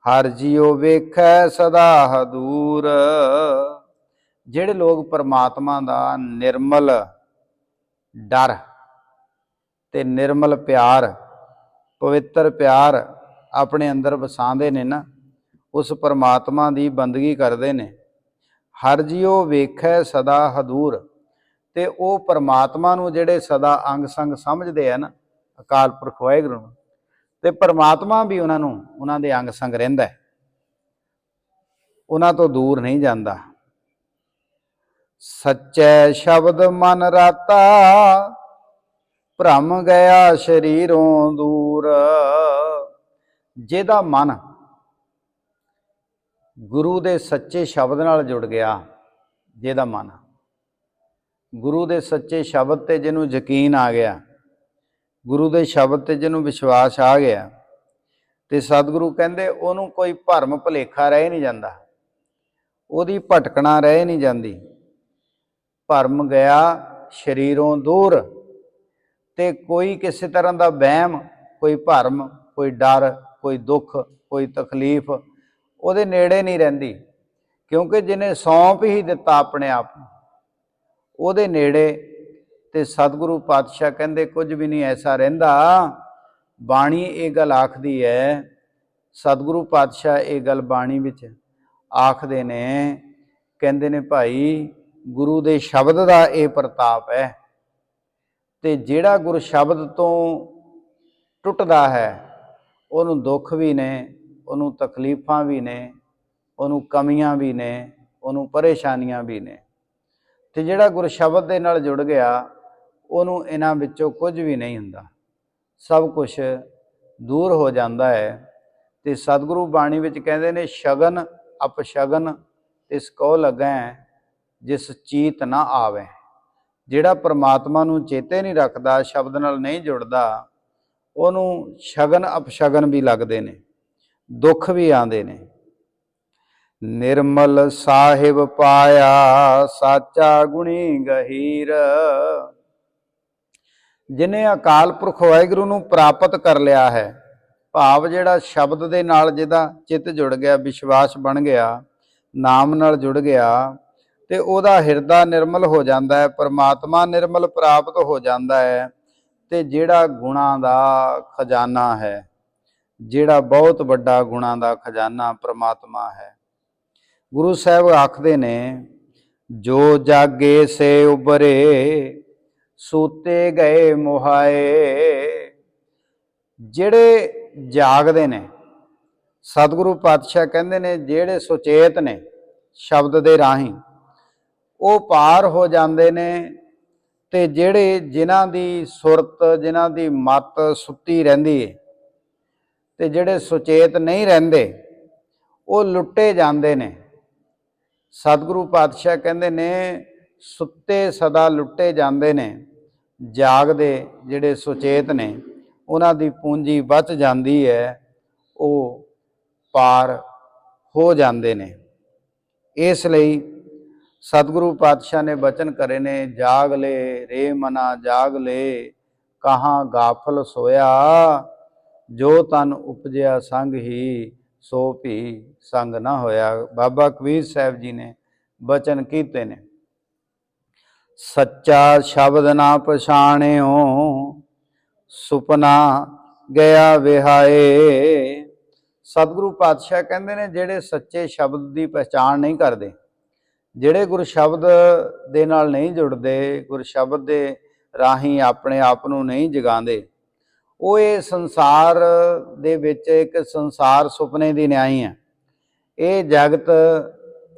S1: ਹਰ ਜਿਉ ਵੇਖੈ ਸਦਾ ਹਦੂਰ। ਜਿਹੜੇ ਲੋਕ ਪਰਮਾਤਮਾ ਦਾ ਨਿਰਮਲ ਡਰ ਤੇ ਨਿਰਮਲ ਪਿਆਰ, ਪਵਿੱਤਰ ਪਿਆਰ ਆਪਣੇ ਅੰਦਰ ਵਸਾਉਂਦੇ ਨੇ ਨਾ, ਉਸ ਪਰਮਾਤਮਾ ਦੀ ਬੰਦਗੀ ਕਰਦੇ ਨੇ। ਹਰ ਜਿਉ ਵੇਖੈ ਸਦਾ ਹਦੂਰ ਤੇ ਉਹ ਪਰਮਾਤਮਾ ਨੂੰ ਜਿਹੜੇ ਸਦਾ ਅੰਗ ਸੰਗ ਸਮਝਦੇ ਆ ਨਾ, ਅਕਾਲ ਪੁਰਖ ਵਾਹਿਗੁਰੂ ਨੂੰ ਤੇ ਪਰਮਾਤਮਾ ਵੀ ਉਹਨਾਂ ਨੂੰ, ਉਹਨਾਂ ਦੇ ਅੰਗ ਸੰਗ ਰਹਿੰਦਾ ਉਹਨਾਂ ਤੋਂ ਦੂਰ ਨਹੀਂ ਜਾਂਦਾ। ਸੱਚੇ ਸ਼ਬਦ ਮਨ ਰਾਤਾ, ਭ੍ਰਮ ਗਿਆ ਸ਼ਰੀਰੋਂ ਦੂਰ। ਜਿਹਦਾ ਮਨ ਗੁਰੂ ਦੇ ਸੱਚੇ ਸ਼ਬਦ ਨਾਲ ਜੁੜ ਗਿਆ, ਜਿਹਦਾ ਮਨ। ਗੁਰੂ ਦੇ ਸੱਚੇ ਸ਼ਬਦ ਤੇ ਜਿਹਨੂੰ ਯਕੀਨ ਆ ਗਿਆ ਗੁਰੂ ਦੇ ਸ਼ਬਦ ਤੇ ਜਿਹਨੂੰ ਵਿਸ਼ਵਾਸ ਆ ਗਿਆ ਤੇ ਸਤਿਗੁਰੂ ਕਹਿੰਦੇ ਉਹਨੂੰ ਕੋਈ ਭਰਮ ਭੁਲੇਖਾ ਰਹਿ ਨਹੀਂ ਜਾਂਦਾ, ਉਹਦੀ ਭਟਕਣਾ ਰਹਿ ਨਹੀਂ ਜਾਂਦੀ। ਭਰਮ ਗਿਆ ਸ਼ਰੀਰੋਂ ਦੂਰ ਤੇ ਕੋਈ ਕਿਸੇ ਤਰ੍ਹਾਂ ਦਾ ਵਹਿਮ, ਕੋਈ ਭਰਮ, ਕੋਈ ਡਰ, ਕੋਈ ਦੁੱਖ, ਕੋਈ ਤਕਲੀਫ ਉਹਦੇ ਨੇੜੇ ਨਹੀਂ ਰਹਿੰਦੀ, ਕਿਉਂਕਿ ਜਿਹਨੇ ਸੌਂਪ ਹੀ ਦਿੱਤਾ ਆਪਣੇ ਆਪ ਨੂੰ, ਉਹਦੇ ਨੇੜੇ ਤੇ ਸਤਿਗੁਰੂ ਪਾਤਸ਼ਾਹ ਕਹਿੰਦੇ, ਕੁਝ ਵੀ ਨਹੀਂ ਐਸਾ ਰਹਿੰਦਾ। ਬਾਣੀ ਇਹ ਗੱਲ ਆਖਦੀ ਹੈ ਸਤਿਗੁਰੂ ਪਾਤਸ਼ਾਹ ਇਹ ਗੱਲ ਬਾਣੀ ਵਿੱਚ ਆਖਦੇ ਨੇ, ਕਹਿੰਦੇ ਨੇ ਭਾਈ, ਗੁਰੂ ਦੇ ਸ਼ਬਦ ਦਾ ਇਹ ਪ੍ਰਤਾਪ ਹੈ ਤੇ ਜਿਹੜਾ ਗੁਰ ਸ਼ਬਦ ਤੋਂ ਟੁੱਟਦਾ ਹੈ, ਉਹਨੂੰ ਦੁੱਖ ਵੀ ਨੇ, ਉਹਨੂੰ ਤਕਲੀਫਾਂ ਵੀ ਨੇ, ਉਹਨੂੰ ਕਮੀਆਂ ਵੀ ਨੇ, ਉਹਨੂੰ ਪਰੇਸ਼ਾਨੀਆਂ ਵੀ ਨੇ। ਤੇ ਜਿਹੜਾ ਗੁਰ ਸ਼ਬਦ ਦੇ ਨਾਲ ਜੁੜ ਗਿਆ ਉਹਨੂੰ ਇਹਨਾਂ ਵਿੱਚੋਂ ਕੁਝ ਵੀ ਨਹੀਂ ਹੁੰਦਾ। ਸਭ ਕੁਝ ਦੂਰ ਹੋ ਜਾਂਦਾ ਹੈ ਤੇ ਸਤਿਗੁਰੂ ਬਾਣੀ ਵਿੱਚ ਕਹਿੰਦੇ ਨੇ, ਸ਼ਗਨ ਅਪਸ਼ਗਨ, ਤਿਸ ਕੋ ਲੱਗੈ ਜਿਸ ਚੀਤ ਨਾ ਆਵੇ। ਜਿਹੜਾ ਪ੍ਰਮਾਤਮਾ ਨੂੰ ਚੇਤੇ ਨਹੀਂ ਰੱਖਦਾ, ਸ਼ਬਦ ਨਾਲ ਨਹੀਂ ਜੁੜਦਾ, ਉਹਨੂੰ ਸ਼ਗਨ ਅਪਸ਼ਗਨ ਵੀ ਲੱਗਦੇ ਨੇ, ਦੁੱਖ ਵੀ ਆਉਂਦੇ ਨੇ। ਨਿਰਮਲ ਸਾਹਿਬ ਪਾਇਆ, ਸਾਚਾ ਗੁਣੀ ਗਹੀਰ। ਜਿਨੇ ਅਕਾਲ ਪੁਰਖ ਵਾਹਿਗੁਰੂ ਨੂੰ ਪ੍ਰਾਪਤ ਕਰ ਲਿਆ ਹੈ, ਭਾਵ ਜਿਹੜਾ ਸ਼ਬਦ ਦੇ ਨਾਲ ਜਿਹਦਾ ਚਿੱਤ ਜੁੜ ਗਿਆ, ਵਿਸ਼ਵਾਸ ਬਣ ਗਿਆ, ਨਾਮ ਨਾਲ ਜੁੜ ਗਿਆ, ਤੇ ਉਹਦਾ ਹਿਰਦਾ ਨਿਰਮਲ ਹੋ ਜਾਂਦਾ ਹੈ, ਪਰਮਾਤਮਾ ਨਿਰਮਲ ਪ੍ਰਾਪਤ ਹੋ ਜਾਂਦਾ ਹੈ, ਤੇ ਜਿਹੜਾ ਗੁਣਾ ਦਾ ਖਜ਼ਾਨਾ ਹੈ, ਜਿਹੜਾ ਬਹੁਤ ਵੱਡਾ ਗੁਣਾ ਦਾ ਖਜ਼ਾਨਾ ਪ੍ਰਮਾਤਮਾ ਹੈ। ਗੁਰੂ ਸਾਹਿਬ ਆਖਦੇ ਨੇ, ਜੋ ਜਾਗੇ ਸੇ ਉਬਰੇ ਸੂਤੇ ਗਏ ਮੁਹਾਏ। ਜਿਹੜੇ ਜਾਗਦੇ ਨੇ, ਸਤਿਗੁਰੂ ਪਾਤਸ਼ਾਹ ਕਹਿੰਦੇ ਨੇ, ਜਿਹੜੇ ਸੁਚੇਤ ਨੇ ਸ਼ਬਦ ਦੇ ਰਾਹੀਂ, ਉਹ ਪਾਰ ਹੋ ਜਾਂਦੇ ਨੇ ਤੇ ਜਿਹੜੇ ਜਿਨ੍ਹਾਂ ਦੀ ਸੁਰਤ, ਜਿਨ੍ਹਾਂ ਦੀ ਮਤ ਸੁੱਤੀ ਰਹਿੰਦੀ ਹੈ ਤੇ ਜਿਹੜੇ ਸੁਚੇਤ ਨਹੀਂ ਰਹਿੰਦੇ, ਉਹ ਲੁੱਟੇ ਜਾਂਦੇ ਨੇ। ਸਤਿਗੁਰੂ ਪਾਤਸ਼ਾਹ ਕਹਿੰਦੇ ਨੇ ਸੁੱਤੇ ਸਦਾ ਲੁੱਟੇ ਜਾਂਦੇ ਨੇ, ਜਾਗਦੇ ਜਿਹੜੇ ਸੁਚੇਤ ਨੇ, ਉਹਨਾਂ ਦੀ ਪੂੰਜੀ ਬਚ ਜਾਂਦੀ ਹੈ, ਉਹ ਪਾਰ ਹੋ ਜਾਂਦੇ ਨੇ। ਇਸ ਲਈ ਸਤਿਗੁਰੂ ਪਾਤਸ਼ਾਹ ਨੇ ਬਚਨ ਕਰੇ ਨੇ, ਜਾਗ ਲੈ ਰੇ ਮਨਾ, ਜਾਗ ਲੈ, ਕਹਾਂ ਗਾਫਲ ਸੋਇਆ, ਜੋ ਤਨ ਉਪਜਿਆ ਸੰਗ ਹੀ, ਸੋ ਭੀ ਸੰਗ ਨਾ ਹੋਇਆ। ਬਾਬਾ ਕਬੀਰ ਸਾਹਿਬ ਜੀ ਨੇ ਬਚਨ ਕੀਤੇ ਨੇ। ਸੱਚਾ ਸ਼ਬਦ ਨਾ ਪਛਾਣਿਓ, ਸੁਪਨਾ ਗਿਆ ਵਿਹਾਏ। ਸਤਿਗੁਰੂ ਪਾਤਸ਼ਾਹ ਕਹਿੰਦੇ ਨੇ, ਜਿਹੜੇ ਸੱਚੇ ਸ਼ਬਦ ਦੀ ਪਛਾਣ ਨਹੀਂ ਕਰਦੇ, ਜਿਹੜੇ ਗੁਰ ਸ਼ਬਦ ਦੇ ਨਾਲ ਨਹੀਂ ਜੁੜਦੇ, ਗੁਰ ਸ਼ਬਦ ਦੇ ਰਾਹੀਂ ਆਪਣੇ ਆਪ ਨੂੰ ਨਹੀਂ ਜਗਾਉਂਦੇ, ਉਹ ਇਹ ਸੰਸਾਰ ਦੇ ਵਿੱਚ ਇੱਕ ਸੰਸਾਰ ਸੁਪਨੇ ਦੀ ਨਿਆਈ ਹੈ। ਇਹ ਜਗਤ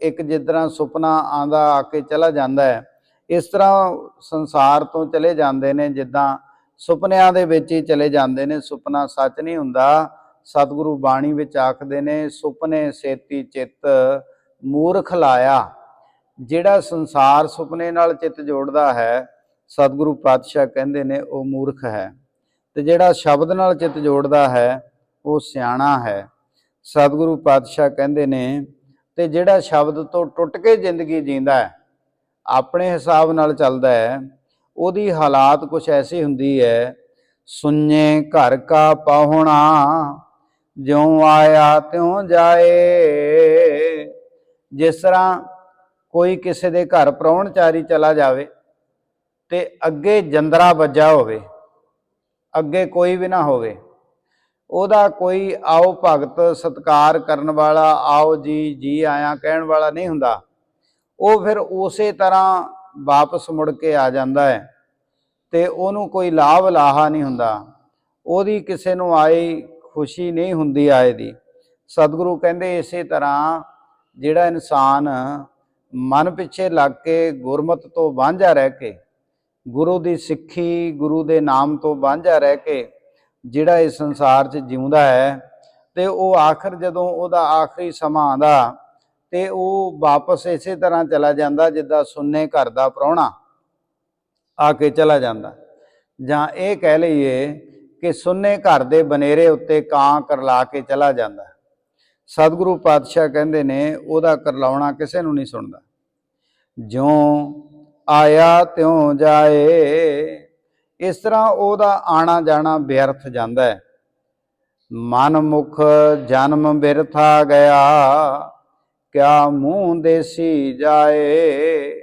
S1: ਇੱਕ ਜਿਸ ਤਰ੍ਹਾਂ ਸੁਪਨਾ ਆਂਦਾ ਆ ਕੇ ਚਲਾ ਜਾਂਦਾ ਹੈ ਇਸ ਤਰ੍ਹਾਂ ਸੰਸਾਰ ਤੋਂ ਚਲੇ ਜਾਂਦੇ ਨੇ, ਜਿੱਦਾਂ ਸੁਪਨਿਆਂ ਦੇ ਵਿੱਚ ਹੀ ਚਲੇ ਜਾਂਦੇ ਨੇ। ਸੁਪਨਾ ਸੱਚ ਨਹੀਂ ਹੁੰਦਾ। ਸਤਿਗੁਰੂ ਬਾਣੀ ਵਿੱਚ ਆਖਦੇ ਨੇ, ਸੁਪਨੇ ਸੇਤੀ ਚਿੱਤ ਮੂਰਖ ਲਾਇਆ। ਜਿਹੜਾ ਸੰਸਾਰ ਸੁਪਨੇ ਨਾਲ ਚਿੱਤ ਜੋੜਦਾ ਹੈ, ਸਤਿਗੁਰੂ ਪਾਤਸ਼ਾਹ ਕਹਿੰਦੇ ਨੇ, ਉਹ ਮੂਰਖ ਹੈ। ਤੇ ਜਿਹੜਾ ਸ਼ਬਦ ਨਾਲ ਚਿੱਤ ਜੋੜਦਾ ਹੈ, ਉਹ ਸਿਆਣਾ ਹੈ। ਸਤਿਗੁਰੂ ਪਾਤਸ਼ਾਹ ਕਹਿੰਦੇ ਨੇ, ਤੇ ਜਿਹੜਾ ਸ਼ਬਦ ਤੋਂ ਟੁੱਟ ਕੇ ਜ਼ਿੰਦਗੀ ਜੀਂਦਾ ਹੈ ਆਪਣੇ ਹਿਸਾਬ ਨਾਲ ਚੱਲਦਾ ਹੈ, ਉਹਦੀ ਹਾਲਾਤ ਕੁਝ ਐਸੀ ਹੁੰਦੀ ਹੈ, ਸੁਣਨੇ ਘਰ ਕਾ ਪਾਹੁਣਾ, ਜਿਉ ਆਇਆ ਤਿਉ ਜਾਏ। ਜਿਸ ਤਰ੍ਹਾਂ ਕੋਈ ਕਿਸੇ ਦੇ ਘਰ ਪ੍ਰਾਹੁਣਚਾਰੀ ਚਲਾ ਜਾਵੇ ਤੇ ਅੱਗੇ ਜੰਦਰਾ ਵੱਜਾ ਹੋਵੇ, ਅੱਗੇ ਕੋਈ ਵੀ ਨਾ ਹੋਵੇ, ਉਹਦਾ ਕੋਈ ਆਓ ਭਗਤ ਸਤਕਾਰ ਕਰਨ ਵਾਲਾ, ਆਓ ਜੀ ਜੀ ਆਇਆ ਕਹਿਣ ਵਾਲਾ ਨਹੀਂ ਹੁੰਦਾ। ਉਹ ਫਿਰ ਉਸੇ ਤਰ੍ਹਾਂ ਵਾਪਸ ਮੁੜ ਕੇ ਆ ਜਾਂਦਾ ਹੈ ਤੇ ਉਹਨੂੰ ਕੋਈ ਲਾਭ ਲਾਹਾ ਨਹੀਂ ਹੁੰਦਾ। ਉਹਦੀ ਕਿਸੇ ਨੂੰ ਆਈ ਖੁਸ਼ੀ ਨਹੀਂ ਹੁੰਦੀ ਆਏ ਦੀ। ਸਤਿਗੁਰੂ ਕਹਿੰਦੇ ਇਸੇ ਤਰ੍ਹਾਂ ਜਿਹੜਾ ਇਨਸਾਨ ਮਨ ਪਿੱਛੇ ਲੱਗ ਕੇ ਗੁਰਮਤ ਤੋਂ ਵਾਂਝਾ ਰਹਿ ਕੇ, ਗੁਰੂ ਦੀ ਸਿੱਖੀ ਗੁਰੂ ਦੇ ਨਾਮ ਤੋਂ ਵਾਂਝਾ ਰਹਿ ਕੇ ਜਿਹੜਾ ਇਸ ਸੰਸਾਰ 'ਚ ਜਿਉਂਦਾ ਹੈ ਤੇ ਉਹ ਆਖਰ ਜਦੋਂ ਉਹਦਾ ਆਖਰੀ ਸਮਾਂ ਆਂਦਾ ਤੇ ਉਹ ਵਾਪਸ ਇਸੇ ਤਰ੍ਹਾਂ ਚਲਾ ਜਾਂਦਾ ਜਿੱਦਾਂ ਸੁੰਨੇ ਘਰ ਦਾ ਪ੍ਰਾਹੁਣਾ ਆ ਕੇ ਚਲਾ ਜਾਂਦਾ। ਜਾਂ ਇਹ ਕਹਿ ਲਈਏ ਕਿ ਸੁੰਨੇ ਘਰ ਦੇ ਬਨੇਰੇ ਉੱਤੇ ਕਾਂ ਕਰਲਾ ਕੇ ਚਲਾ ਜਾਂਦਾ। ਸਤਿਗੁਰੂ ਪਾਤਸ਼ਾਹ ਕਹਿੰਦੇ ਨੇ, ਉਹਦਾ ਕਰਲਾਉਣਾ ਕਿਸੇ ਨੂੰ ਨਹੀਂ ਸੁਣਦਾ। ਜਿਉਂ ਆਇਆ ਤਿਉਂ ਜਾਏ, ਇਸ ਤਰ੍ਹਾਂ ਉਹਦਾ ਆਣਾ ਜਾਣਾ ਵਿਅਰਥ ਜਾਂਦਾ ਹੈ। ਮਨ ਮੁਖ ਜਨਮ ਬਿਰਥਾ ਗਿਆ ਕਿਆ ਮੂੰਹ ਦੇਸੀ ਜਾਏ?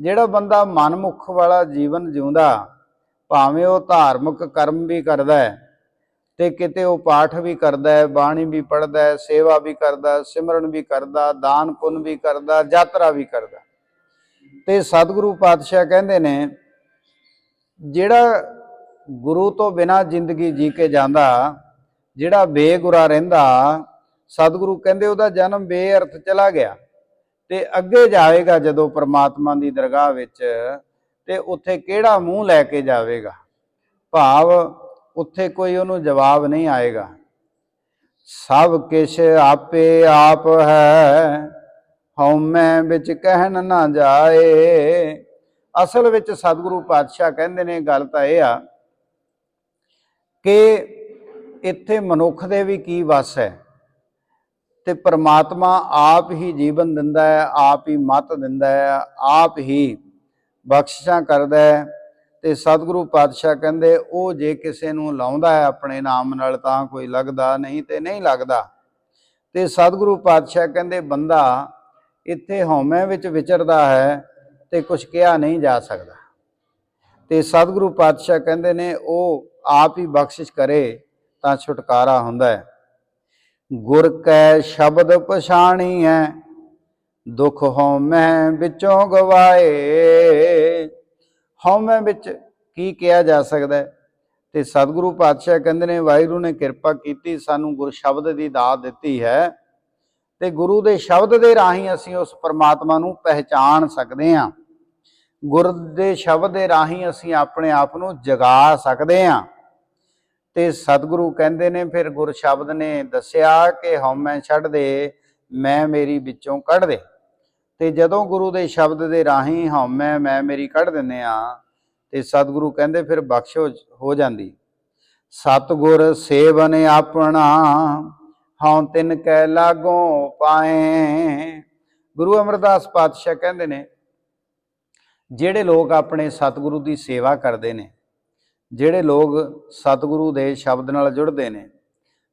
S1: ਜਿਹੜਾ ਬੰਦਾ ਮਨਮੁਖ ਵਾਲਾ ਜੀਵਨ ਜਿਉਂਦਾ, ਭਾਵੇਂ ਉਹ ਧਾਰਮਿਕ ਕਰਮ ਵੀ ਕਰਦਾ ਹੈ, ਤੇ ਕਿਤੇ ਉਹ ਪਾਠ ਵੀ ਕਰਦਾ ਹੈ, ਬਾਣੀ ਵੀ ਪੜ੍ਹਦਾ ਹੈ, ਸੇਵਾ ਵੀ ਕਰਦਾ ਸਿਮਰਨ ਵੀ ਕਰਦਾ, ਦਾਨ ਪੁੰਨ ਵੀ ਕਰਦਾ, ਯਾਤਰਾ ਵੀ ਕਰਦਾ। ਤੇ ਸਤਿਗੁਰੂ ਪਾਤਸ਼ਾਹ ਕਹਿੰਦੇ ਨੇ, ਜਿਹੜਾ ਗੁਰੂ ਤੋਂ ਬਿਨਾ ਜ਼ਿੰਦਗੀ ਜੀ ਕੇ ਜਾਂਦਾ, ਜਿਹੜਾ ਬੇਗੁਰਾ ਰਹਿੰਦਾ ਸਤਿਗੁਰੂ ਕਹਿੰਦੇ ਉਹਦਾ ਜਨਮ ਬੇਅਰਥ ਚਲਾ ਗਿਆ ਤੇ ਅੱਗੇ ਜਾਵੇਗਾ ਜਦੋਂ ਪ੍ਰਮਾਤਮਾ ਦੀ ਦਰਗਾਹ ਵਿੱਚ ਤੇ ਉੱਥੇ ਕਿਹੜਾ ਮੂੰਹ ਲੈ ਕੇ ਜਾਵੇਗਾ? ਭਾਵ ਉੱਥੇ ਕੋਈ ਉਹਨੂੰ ਜਵਾਬ ਨਹੀਂ ਆਏਗਾ। ਸਭ ਕਿਛ ਆਪੇ ਆਪ ਹੈ ਹਉਮੈ ਵਿੱਚ ਕਹਿਣ ਨਾ ਜਾਏ। ਅਸਲ ਵਿੱਚ ਸਤਿਗੁਰੂ ਪਾਤਸ਼ਾਹ ਕਹਿੰਦੇ ਨੇ, ਗੱਲ ਤਾਂ ਇਹ ਆ ਕਿ ਇੱਥੇ ਮਨੁੱਖ ਦੇ ਵੀ ਕੀ ਵਸ ਹੈ? ਤੇ ਪ੍ਰਮਾਤਮਾ ਆਪ ਹੀ ਜੀਵਨ ਦਿੰਦਾ ਹੈ, ਆਪ ਹੀ ਮਤ ਦਿੰਦਾ ਹੈ, ਆਪ ਹੀ ਬਖਸ਼ਿਸ਼ਾਂ ਕਰਦਾ ਹੈ ਤੇ ਸਤਿਗੁਰੂ ਪਾਤਸ਼ਾਹ ਕਹਿੰਦੇ, ਉਹ ਜੇ ਕਿਸੇ ਨੂੰ ਲਾਉਂਦਾ ਹੈ ਆਪਣੇ ਨਾਮ ਨਾਲ ਤਾਂ ਕੋਈ ਲੱਗਦਾ ਨਹੀਂ ਤੇ ਨਹੀਂ ਲੱਗਦਾ। ਤੇ ਸਤਿਗੁਰੂ ਪਾਤਸ਼ਾਹ ਕਹਿੰਦੇ, ਬੰਦਾ ਇੱਥੇ ਹਉਮੈ ਵਿੱਚ ਵਿਚਰਦਾ ਹੈ ਤੇ ਕੁਝ ਕਿਹਾ ਨਹੀਂ ਜਾ ਸਕਦਾ। ਤੇ ਸਤਿਗੁਰੂ ਪਾਤਸ਼ਾਹ ਕਹਿੰਦੇ ਨੇ, ਉਹ ਆਪ ਹੀ ਬਖਸ਼ਿਸ਼ ਕਰੇ ਤਾਂ ਛੁਟਕਾਰਾ ਹੁੰਦਾ ਹੈ। ਗੁਰ ਕੈ ਸ਼ਬਦ ਪਛਾਣੀ ਹੈ ਦੁਖ ਹਉਮੈ ਵਿੱਚੋਂ ਗਵਾਏ। ਹਉਮੈ ਵਿੱਚ ਕੀ ਕਿਹਾ ਜਾ ਸਕਦਾ ਹੈ? ਤੇ ਸਤਿਗੁਰੂ ਪਾਤਸ਼ਾਹ ਕਹਿੰਦੇ ਨੇ, ਵਾਹਿਗੁਰੂ ਨੇ ਕਿਰਪਾ ਕੀਤੀ, ਸਾਨੂੰ ਗੁਰ ਸ਼ਬਦ ਦੀ ਦਾਤ ਦਿੱਤੀ ਹੈ। ਤੇ ਗੁਰੂ ਦੇ ਸ਼ਬਦ ਦੇ ਰਾਹੀਂ ਅਸੀਂ ਉਸ ਪਰਮਾਤਮਾ ਨੂੰ ਪਹਿਚਾਣ ਸਕਦੇ ਹਾਂ। ਗੁਰ ਦੇ ਸ਼ਬਦ ਦੇ ਰਾਹੀਂ ਅਸੀਂ ਆਪਣੇ ਆਪ ਨੂੰ ਜਗਾ ਸਕਦੇ ਹਾਂ। ਤੇ ਸਤਿਗੁਰੂ ਕਹਿੰਦੇ ਨੇ, ਫਿਰ ਗੁਰ ਸ਼ਬਦ ਨੇ ਦੱਸਿਆ ਕਿ ਹਉਮੈ ਛੱਡ ਦੇ, ਮੈਂ ਮੇਰੀ ਵਿੱਚੋਂ ਕੱਢ ਦੇ। ਤੇ ਜਦੋਂ ਗੁਰੂ ਦੇ ਸ਼ਬਦ ਦੇ ਰਾਹੀਂ ਹਉਮੈ ਮੈਂ ਮੇਰੀ ਕੱਢ ਦਿੰਨੇ ਆ ਤੇ ਸਤਿਗੁਰੂ ਕਹਿੰਦੇ ਫਿਰ ਬਖਸ਼ ਹੋ- ਹੋ ਜਾਂਦੀ। ਸਤਿਗੁਰ ਸੇਵਨ ਆਪਣਾ, ਹਉ ਤਿਨ ਕੈ ਲਾਗੋਂ ਪਾਏ। ਗੁਰੂ ਅਮਰਦਾਸ ਪਾਤਸ਼ਾਹ ਕਹਿੰਦੇ ਨੇ, ਜਿਹੜੇ ਲੋਕ ਆਪਣੇ ਸਤਿਗੁਰੂ ਦੀ ਸੇਵਾ ਕਰਦੇ ਨੇ ਜਿਹੜੇ ਲੋਕ ਸਤਿਗੁਰੂ ਦੇ ਸ਼ਬਦ ਨਾਲ ਜੁੜਦੇ ਨੇ,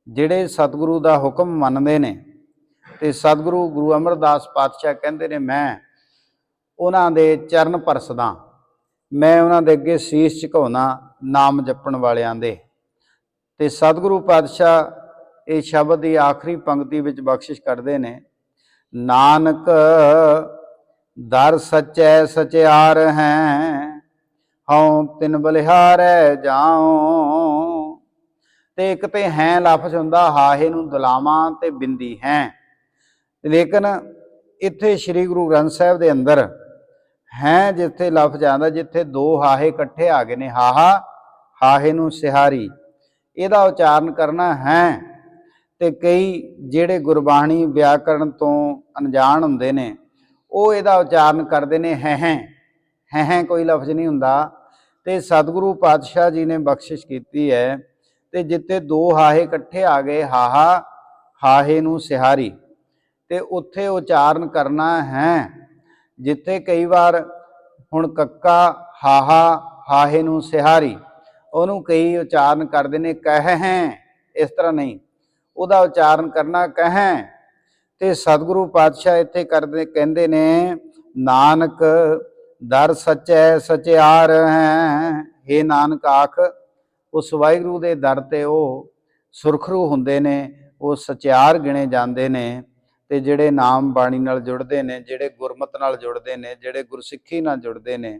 S1: ਜਿਹੜੇ ਸਤਿਗੁਰੂ ਦਾ ਹੁਕਮ ਮੰਨਦੇ ਨੇ ਤੇ ਸਤਿਗੁਰੂ ਗੁਰੂ ਅਮਰਦਾਸ ਪਾਤਸ਼ਾਹ ਕਹਿੰਦੇ ਨੇ, ਮੈਂ ਉਹਨਾਂ ਦੇ ਚਰਨ ਪਰਸਦਾ, ਮੈਂ ਉਹਨਾਂ ਦੇ ਅੱਗੇ ਸੀਸ ਝੁਕਾਉਣਾ ਨਾਮ ਜਪਣ ਵਾਲਿਆਂ ਦੇ। ਤੇ ਸਤਿਗੁਰੂ ਪਾਤਸ਼ਾਹ ਇਹ ਸ਼ਬਦ ਦੀ ਆਖਰੀ ਪੰਕਤੀ ਵਿੱਚ ਬਖਸ਼ਿਸ਼ ਕਰਦੇ ਨੇ, ਨਾਨਕ, ਦਰ ਸਚੈ ਸਚਿਆਰ ਹੈ ਹਉ ਤਿਨ ਬਲਿਹਾਰੈ ਜਾਉ। ਤੇ ਇੱਕ ਤੇ ਹੈ ਲਫ਼ਜ਼ ਹੁੰਦਾ, ਹਾਹੇ ਨੂੰ ਦੁਲਾਵਾਂ ਤੇ ਬਿੰਦੀ ਹੈ। ਲੇਕਿਨ ਇੱਥੇ ਸ੍ਰੀ ਗੁਰੂ ਗ੍ਰੰਥ ਸਾਹਿਬ ਦੇ ਅੰਦਰ ਹੈ ਜਿੱਥੇ ਲਫ਼ਜ਼ ਆਂਦਾ ਜਿੱਥੇ ਦੋ ਹਾਹੇ ਇਕੱਠੇ ਆ ਗਏ ਨੇ, ਹਾਹਾ, ਹਾਹੇ ਨੂੰ ਸਿਹਾਰੀ। ਇਹਦਾ ਉਚਾਰਨ ਕਰਨਾ ਹੈ ਤੇ ਕਈ ਜਿਹੜੇ ਗੁਰਬਾਣੀ ਵਿਆਕਰਣ ਤੋਂ ਅਣਜਾਣ ਹੁੰਦੇ ਨੇ, ਉਹ ਇਹਦਾ ਉਚਾਰਨ ਕਰਦੇ ਨੇ ਹੈ ਹੈ ਹੈ ਹੈ ਕੋਈ ਲਫ਼ਜ਼ ਨਹੀਂ ਹੁੰਦਾ। ਤੇ ਸਤਿਗੁਰੂ ਪਾਤਸ਼ਾਹ ਜੀ ਨੇ ਬਖਸ਼ਿਸ਼ ਕੀਤੀ ਹੈ ਤੇ ਜਿੱਥੇ ਦੋ ਹਾਹੇ ਇਕੱਠੇ ਆ ਗਏ, ਹਾਹਾ, ਹਾਹੇ ਨੂੰ ਸਿਹਾਰੀ। ਤੇ ਉੱਥੇ ਉਚਾਰਨ ਕਰਨਾ ਹੈ। ਜਿੱਥੇ ਕਈ ਵਾਰ ਹੁਣ ਕੱਕਾ, ਹਾਹਾ, ਹਾਹੇ ਨੂੰ ਸਿਹਾਰੀ, ਉਹਨੂੰ ਕਈ ਉਚਾਰਨ ਕਰਦੇ ਨੇ, ਕਹਿ ਹੈ, ਇਸ ਤਰ੍ਹਾਂ ਨਹੀਂ। ਉਹਦਾ ਉਚਾਰਨ ਕਰਨਾ ਕਹਿ ਤੇ ਸਤਿਗੁਰੂ ਪਾਤਸ਼ਾਹ ਇੱਥੇ ਕਰਦੇ, ਕਹਿੰਦੇ ਨੇ, ਨਾਨਕ ਦਰ ਸਚੈ ਸਚਿਆਰ ਹੈ। हे ਨਾਨਕ ਆਖ, ਉਸ ਵਾਹਿਗੁਰੂ ਦੇ ਦਰ ਤੇ ਉਹ ਸੁਰਖਰੂ ਹੁੰਦੇ ਨੇ, ਉਹ ਸਚਿਆਰ ਗਿਣੇ ਜਾਂਦੇ ਨੇ ਤੇ ਜਿਹੜੇ ਨਾਮ ਬਾਣੀ ਨਾਲ ਜੁੜਦੇ ਨੇ, ਜਿਹੜੇ ਗੁਰਮਤ ਨਾਲ ਜੁੜਦੇ ਨੇ, ਜਿਹੜੇ ਗੁਰਸਿੱਖੀ ਨਾਲ ਜੁੜਦੇ ਨੇ,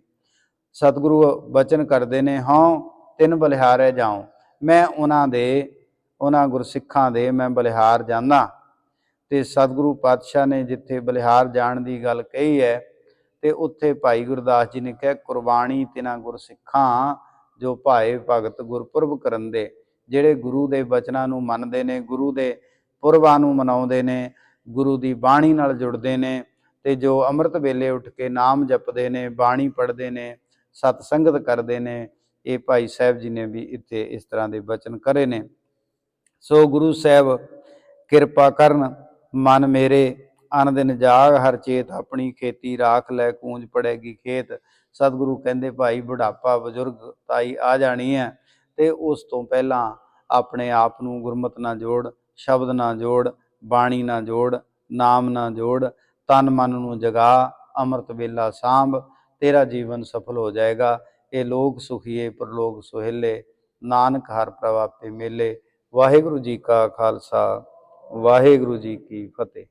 S1: ਸਤਿਗੁਰੂ ਬਚਨ ਕਰਦੇ ਨੇ ਹਾਂ ਤਿੰਨ ਬਲਿਹਾਰੇ ਜਾਉ। ਮੈਂ ਉਹਨਾਂ ਦੇ, ਉਹਨਾਂ ਗੁਰਸਿੱਖਾਂ ਦੇ ਮੈਂ ਬਲਿਹਾਰ ਜਾਂਦਾ ਤੇ ਸਤਿਗੁਰੂ ਪਾਤਸ਼ਾਹ ਨੇ ਜਿੱਥੇ ਬਲਿਹਾਰ ਜਾਣ ਦੀ ਗੱਲ ਕਹੀ ਹੈ ਤੇ ਉੱਥੇ ਭਾਈ ਗੁਰਦਾਸ ਜੀ ਨੇ ਕਿਹਾ, ਕੁਰਬਾਨੀ ਤਿਨਾ ਗੁਰਸਿੱਖਾਂ ਜੋ ਭਾਏ ਭਗਤ ਗੁਰਪੁਰਬ ਕਰਨ ਦੇ ਜਿਹੜੇ ਗੁਰੂ ਦੇ ਬਚਨਾਂ ਨੂੰ ਮੰਨਦੇ ਨੇ, ਗੁਰੂ ਦੇ ਪੁਰਬਾਂ ਨੂੰ ਮਨਾਉਂਦੇ ਨੇ, ਗੁਰੂ ਦੀ ਬਾਣੀ ਨਾਲ ਜੁੜਦੇ ਨੇ ਤੇ ਜੋ ਅੰਮ੍ਰਿਤ ਵੇਲੇ ਉੱਠ ਕੇ ਨਾਮ ਜਪਦੇ ਨੇ, ਬਾਣੀ ਪੜ੍ਹਦੇ ਨੇ, ਸਤ ਸੰਗਤ ਕਰਦੇ ਨੇ, ਇਹ ਭਾਈ ਸਾਹਿਬ ਜੀ ਨੇ ਵੀ ਇੱਥੇ ਇਸ ਤਰ੍ਹਾਂ ਦੇ ਬਚਨ ਕਰੇ ਨੇ। ਸੋ ਗੁਰੂ ਸਾਹਿਬ ਕਿਰਪਾ ਕਰਨ, ਮਨ ਮੇਰੇ ਅਨ ਜਾਗ, ਹਰ ਚੇਤ ਆਪਣੀ ਖੇਤੀ ਰਾਖ ਲੈ, ਕੂੰਜ ਪੜੇਗੀ ਖੇਤ। ਸਤਿਗੁਰੂ ਕਹਿੰਦੇ, ਭਾਈ, ਬੁਢਾਪਾ ਬਜ਼ੁਰਗ ਤਾਈ ਆ ਜਾਣੀ ਹੈ ਤੇ ਉਸ ਤੋਂ ਪਹਿਲਾਂ ਆਪਣੇ ਆਪ ਨੂੰ ਗੁਰਮਤ ਨਾਲ ਜੋੜ, ਸ਼ਬਦ ਨਾਲ ਜੋੜ, ਬਾਣੀ ਨਾਲ ਜੋੜ, ਨਾਮ ਨਾਲ ਜੋੜ, ਤਨ ਮਨ ਨੂੰ ਜਗਾ, ਅੰਮ੍ਰਿਤ ਵੇਲਾ ਸਾਂਭ, ਤੇਰਾ ਜੀਵਨ ਸਫਲ ਹੋ ਜਾਏਗਾ। ਇਹ ਲੋਕ ਸੁਖੀਏ, ਪਰਲੋਕ ਸੁਹੇਲੇ, ਨਾਨਕ ਹਰ ਪ੍ਰਵਾਪੇ ਮੇਲੇ। ਵਾਹਿਗੁਰੂ ਜੀ ਕਾ ਖਾਲਸਾ, ਵਾਹਿਗੁਰੂ ਜੀ ਕੀ ਫਤਿਹ।